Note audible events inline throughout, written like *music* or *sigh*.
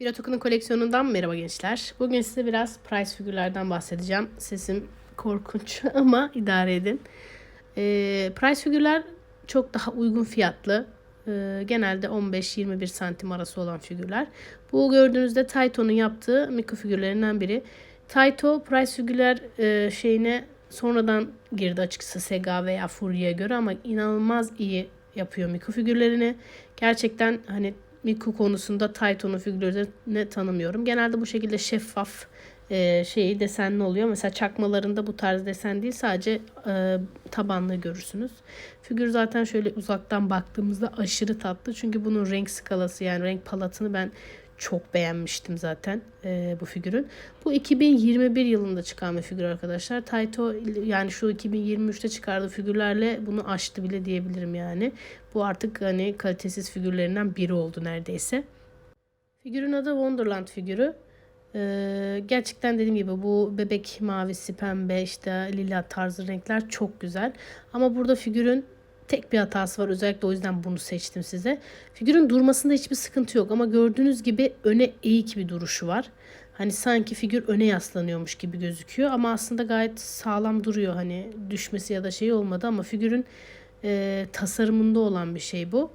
Bir Otokun'un koleksiyonundan merhaba gençler. Bugün size biraz price figürlerden bahsedeceğim. Sesim korkunç *laughs* ama idare edin. Ee, price figürler çok daha uygun fiyatlı. Ee, genelde 15-21 santim arası olan figürler. Bu gördüğünüzde Taito'nun yaptığı Miku figürlerinden biri. Taito price figürler e, şeyine sonradan girdi açıkçası Sega veya Furry'e göre ama inanılmaz iyi yapıyor Miku figürlerini. Gerçekten hani Miku konusunda Taito'nun figürlerini tanımıyorum. Genelde bu şekilde şeffaf e, şeyi desenli oluyor. Mesela çakmalarında bu tarz desen değil sadece e, tabanlı görürsünüz. Figür zaten şöyle uzaktan baktığımızda aşırı tatlı. Çünkü bunun renk skalası yani renk palatını ben çok beğenmiştim zaten e, bu figürün. Bu 2021 yılında çıkan bir figür arkadaşlar. Taito yani şu 2023'te çıkardığı figürlerle bunu aştı bile diyebilirim yani. Bu artık hani kalitesiz figürlerinden biri oldu neredeyse. Figürün adı Wonderland figürü. Ee, gerçekten dediğim gibi bu bebek mavisi, pembe, işte lila tarzı renkler çok güzel. Ama burada figürün tek bir hatası var. Özellikle o yüzden bunu seçtim size. Figürün durmasında hiçbir sıkıntı yok ama gördüğünüz gibi öne eğik bir duruşu var. Hani sanki figür öne yaslanıyormuş gibi gözüküyor ama aslında gayet sağlam duruyor. Hani düşmesi ya da şey olmadı ama figürün e, tasarımında olan bir şey bu.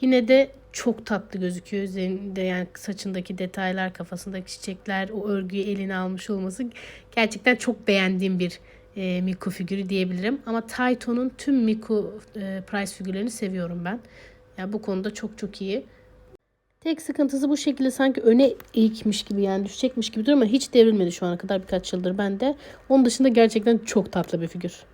Yine de çok tatlı gözüküyor üzerinde yani saçındaki detaylar, kafasındaki çiçekler, o örgüyü eline almış olması gerçekten çok beğendiğim bir e, Miku figürü diyebilirim. Ama Taito'nun tüm Miku e, Price figürlerini seviyorum ben. Yani bu konuda çok çok iyi. Tek sıkıntısı bu şekilde sanki öne eğikmiş gibi yani düşecekmiş gibi duruyor ama hiç devrilmedi şu ana kadar birkaç yıldır bende. Onun dışında gerçekten çok tatlı bir figür.